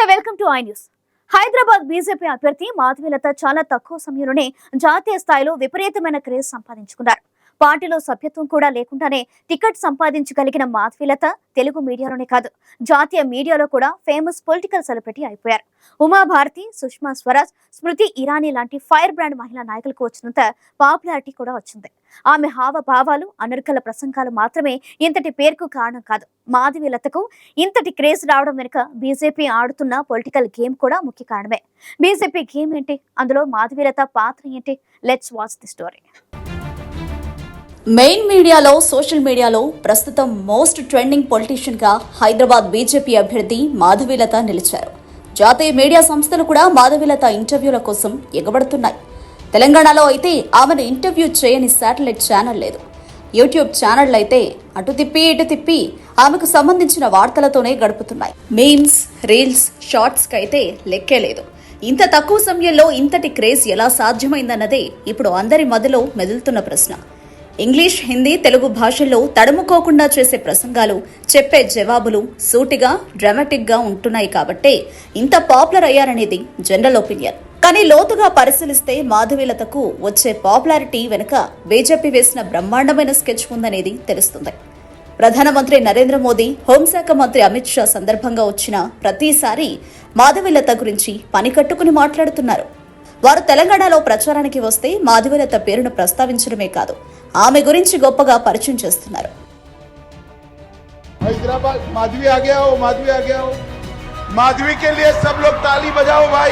నమస్తే welcome to I news. Hyderabad BJP అభ్యర్థి మాధవీలత చాలా తక్కువ సమయంలోనే జాతీయ స్థాయిలో విపరీతమైన క్రేజ్ సంపాదించుకున్నారు. పార్టీలో సభ్యత్వం కూడా లేకుండానే టికెట్ సంపాదించగలిగిన మాధవీలత తెలుగు మీడియాలోనే కాదు జాతీయ మీడియాలో కూడా ఫేమస్ పొలిటికల్ సెలబ్రిటీ అయిపోయారు. ఉమాభారతి సుష్మా స్వరాజ్ స్మృతి ఇరానీ లాంటి ఫైర్ బ్రాండ్ మహిళా నాయకులకు వచ్చినంత పాపులారిటీ కూడా వచ్చింది. ఆమె హావభావాలు అనర్గల ప్రసంగాలు మాత్రమే ఇంతటి పేరుకు కారణం కాదు. మాధవీలతకు ఇంతటి క్రేజ్ రావడం వెనుక బీజేపీ ఆడుతున్న పొలిటికల్ గేమ్ కూడా ముఖ్య కారణమే. బీజేపీ గేమ్ ఏంటి? అందులో మాధవీలత పాత్ర ఏంటి? Let's watch the story main మీడియాలో సోషల్ మీడియాలో ప్రస్తుతం మోస్ట్ ట్రెండింగ్ పొలిటీషియన్గా హైదరాబాద్ బీజేపీ అభ్యర్థి మాధవీలత నిలిచారు. జాతీయ మీడియా సంస్థలు కూడా మాధవీలత ఇంటర్వ్యూల కోసం ఎగబడుతున్నాయి. తెలంగాణలో అయితే ఆమెను ఇంటర్వ్యూ చేయని శాటిలైట్ ఛానల్ లేదు. యూట్యూబ్ ఛానళ్ళు అయితే అటు తిప్పి ఇటు తిప్పి ఆమెకు సంబంధించిన వార్తలతోనే గడుపుతున్నాయి. మీమ్స్ రీల్స్ షార్ట్స్కి అయితే లెక్కే లేదు. ఇంత తక్కువ సమయంలో ఇంతటి క్రేజ్ ఎలా సాధ్యమైందన్నదే ఇప్పుడు అందరి మదిలో మెదులుతున్న ప్రశ్న. ఇంగ్లీష్ హిందీ తెలుగు భాషల్లో తడుముకోకుండా చేసే ప్రసంగాలు చెప్పే జవాబులు సూటిగా డ్రామాటిక్గా ఉంటున్నాయి కాబట్టే ఇంత పాపులర్ అయ్యారనేది జనరల్ ఒపీనియన్. కానీ లోతుగా పరిశీలిస్తే మాధవీలతకు వచ్చే పాపులారిటీ వెనుక బీజేపీ వేసిన బ్రహ్మాండమైన స్కెచ్ ఉందనేది తెలుస్తుంది. ప్రధానమంత్రి నరేంద్ర మోదీ హోంశాఖ మంత్రి అమిత్ షా సందర్భంగా వచ్చిన ప్రతిసారి మాధవీలత గురించి పని కట్టుకుని మాట్లాడుతున్నారు. వారు తెలంగాణలో ప్రచారానికి వస్తే మాధవీలత పేరును ప్రస్తావించడమే కాదు ఆమె గురించి గొప్పగా పరిచయం చేస్తున్నారు हैदराबाद माधवी आ गया हो माधवी आ गया हो माधवी के लिए सब लोग ताली बजाओ भाई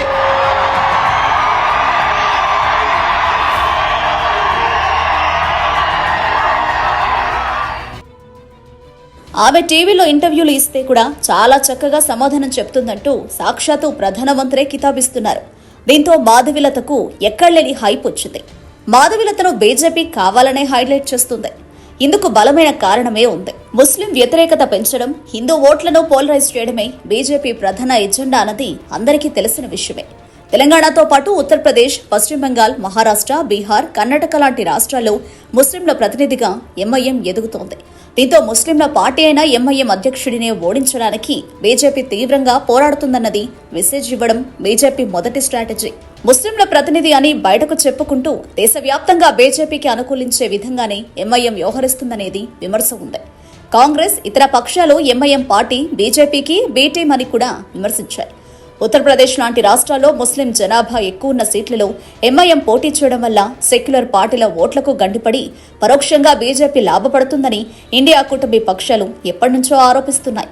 ఆమె టీవీలో ఇంటర్వ్యూలు ఇస్తే కూడా చాలా చక్కగా సమాధానం చెప్తుందంటూ సాక్షాత్తు ప్రధానమంత్రే కితాబిస్తున్నారు దీంతో మాధవిలతకు ఎక్కడలేని హైప్ వచ్చింది. మాధవిలతను బీజేపీ కావాలనే హైలైట్ చేస్తుంది. ఇందుకు బలమైన కారణమే ఉంది. ముస్లిం వ్యతిరేకత పెంచడం హిందూ ఓట్లను పోలరైజ్ చేయడమే బీజేపీ ప్రధాన ఎజెండా అన్నది అందరికీ తెలిసిన విషయమే. తెలంగాణతో పాటు ఉత్తరప్రదేశ్ పశ్చిమ బెంగాల్ మహారాష్ట్ర బీహార్ కర్ణాటక లాంటి రాష్ట్రాల్లో ముస్లింల ప్రతినిధిగా ఎంఐఎం ఎదుగుతోంది. దీంతో ముస్లింల పార్టీ అయిన ఎంఐఎం అధ్యక్షుడినే ఓడించడానికి బీజేపీ తీవ్రంగా పోరాడుతుందన్నది మెసేజ్ ఇవ్వడం బీజేపీ మొదటి స్ట్రాటజీ. ముస్లింల ప్రతినిధి అని బయటకు చెప్పుకుంటూ దేశవ్యాప్తంగా బీజేపీకి అనుకూలించే విధంగానే ఎంఐఎం వ్యవహరిస్తుందనేది విమర్శ ఉంది. కాంగ్రెస్ ఇతర పక్షాలు ఎంఐఎం పార్టీ బీజేపీకి బీటీం అని కూడా విమర్శించాయి. ఉత్తరప్రదేశ్ లాంటి రాష్ట్రాల్లో ముస్లిం జనాభా ఎక్కువ ఉన్న సీట్లలో ఎంఐఎం పోటీ చేయడం వల్ల సెక్యులర్ పార్టీల ఓట్లకు గండిపడి పరోక్షంగా బీజేపీ లాభపడుతుందని ఇండియా కూటమి పక్షాలు ఎప్పటినుంచో ఆరోపిస్తున్నాయి.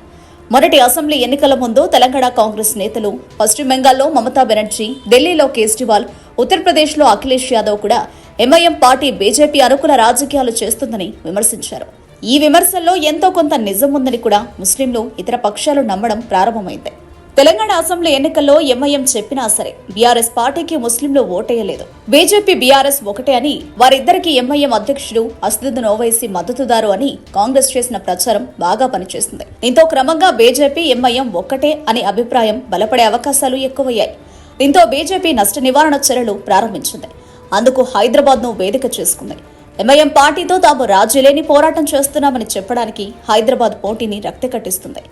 మొదటి అసెంబ్లీ ఎన్నికల ముందు తెలంగాణ కాంగ్రెస్ నేతలు పశ్చిమ బెంగాల్లో మమతా బెనర్జీ ఢిల్లీలో కేజ్రీవాల్ ఉత్తరప్రదేశ్లో అఖిలేష్ యాదవ్ కూడా ఎంఐఎం పార్టీ బీజేపీ అనుకూల రాజకీయాలు చేస్తుందని విమర్శించారు. ఈ విమర్శల్లో ఎంతో కొంత నిజం ఉందని కూడా ముస్లింలు ఇతర పక్షాలు నమ్మడం ప్రారంభమైంది. తెలంగాణ అసెంబ్లీ ఎన్నికల్లో ఎంఐఎం చెప్పినా సరే బీఆర్ఎస్ పార్టీకి ముస్లింలు ఓటేయలేదు. బీజేపీ బీఆర్ఎస్ ఒకటే అని వారిద్దరికి ఎంఐఎం అధ్యక్షుడు అసదుద్దీన్ ఓవైసీ మద్దతుదారు అని కాంగ్రెస్ చేసిన ప్రచారం బాగా పనిచేసింది. దీంతో క్రమంగా బీజేపీ ఎంఐఎం ఒక్కటే అనే అభిప్రాయం బలపడే అవకాశాలు ఎక్కువయ్యాయి. దీంతో బీజేపీ నష్ట నివారణ చర్యలు ప్రారంభించింది. అందుకు హైదరాబాద్ను వేదిక చేసుకుంది. ఎంఐఎం పార్టీతో తాము రాజీలేని పోరాటం చేస్తున్నామని చెప్పడానికి హైదరాబాద్ పోటీని రక్తి కట్టిస్తుంది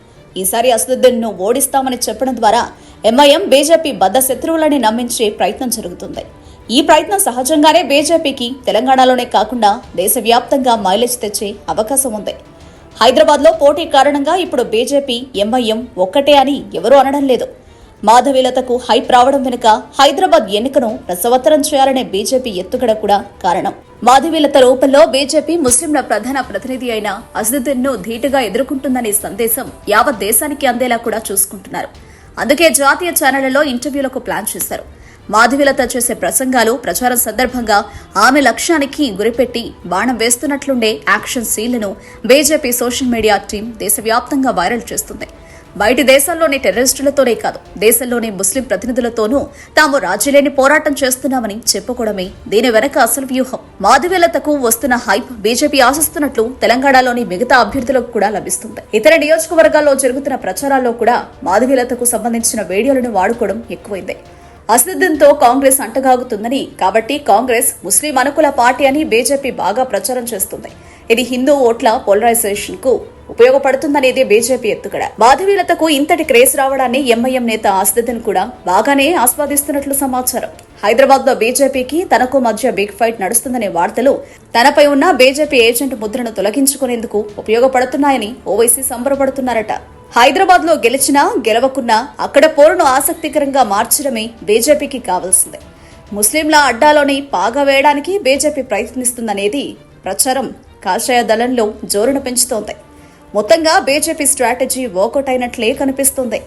ఈసారి అసదుద్దీన్ను ఓడిస్తామని చెప్పడం ద్వారా ఎంఐఎం బీజేపీ బద్ద శత్రువులని నమ్మించే ప్రయత్నం జరుగుతుంది. ఈ ప్రయత్నం సహజంగానే బీజేపీకి తెలంగాణలోనే కాకుండా దేశవ్యాప్తంగా మైలేజ్ తెచ్చే అవకాశం ఉంది. హైదరాబాద్లో పోటీ కారణంగా ఇప్పుడు బీజేపీ ఎంఐఎం ఒక్కటే అని ఎవరూ అనడం లేదు. మాధవీలతకు హైప్ రావడం వెనుక హైదరాబాద్ ఎన్నికను రసవత్తరం చేయాలనే బీజేపీ ఎత్తుగడ కూడా కారణం. మాధవీలత రూపంలో బీజేపీ ముస్లింల ప్రధాన ప్రతినిధి అయిన అసదుద్దీన్ను ధీటుగా ఎదుర్కొంటుందనే సందేశం యావత్ దేశానికి అందేలా కూడా చూసుకుంటున్నారు. అందుకే జాతీయ ఛానళ్ళలో ఇంటర్వ్యూలకు ప్లాన్ చేశారు. మాధవిలత చేసే ప్రసంగాలు ప్రచారం సందర్భంగా ఆమె లక్ష్యానికి గురిపెట్టి బాణం వేస్తున్నట్లుండే యాక్షన్ సీన్లను బీజేపీ సోషల్ మీడియా టీం దేశవ్యాప్తంగా వైరల్ చేస్తుంది. బయటి దేశాల్లోని టెర్రరిస్టులతోనే కాదు దేశంలోని ముస్లిం ప్రతినిధులతోనూ తాము రాజీలేని పోరాటం చేస్తున్నామని చెప్పుకోవడమే దీని వెనక అసలు వ్యూహం. మాధవీలతకు వస్తున్న హైప్ బీజేపీ ఆశిస్తున్నట్లు తెలంగాణలోని మిగతా అభ్యర్థులకు కూడా లభిస్తుంది. ఇతర నియోజకవర్గాల్లో జరుగుతున్న ప్రచారాల్లో కూడా మాధవీలతకు సంబంధించిన వీడియోలను వాడుకోవడం ఎక్కువైంది. అసిద్ధంతో కాంగ్రెస్ అంటగాగుతుందని కాబట్టి కాంగ్రెస్ ముస్లిం అనుకూల పార్టీ అని బీజేపీ బాగా ప్రచారం చేస్తుంది. ఇది హిందూ ఓట్ల పోలరైజేషన్కు ఉపయోగపడుతుందనేది బీజేపీ ఎత్తుగడ. మాధవీలతకు ఇంతటి క్రేజ్ రావడాన్ని ఎంఐఎం నేత ఆస్థితిని కూడా బాగానే ఆస్వాదిస్తున్నట్లు సమాచారం. హైదరాబాద్లో బీజేపీకి తనకు మధ్య బిగ్ ఫైట్ నడుస్తుందనే వార్తలు తనపై ఉన్న బీజేపీ ఏజెంట్ ముద్రను తొలగించుకునేందుకు ఉపయోగపడుతున్నాయని ఓవైసీ సంబరపడుతున్నారట. హైదరాబాద్లో గెలిచినా గెలవకున్నా అక్కడ పోరును ఆసక్తికరంగా మార్చడమే బీజేపీకి కావాల్సిందే. ముస్లింల అడ్డాలోని పాగా వేయడానికి బీజేపీ ప్రయత్నిస్తుందనేది ప్రచారం కాషాయ దళంలో జోరును పెంచుతోంది. మొత్తంగా బీజేపీ స్ట్రాటజీ వర్కౌట్ అయినట్లే కనిపిస్తుంది.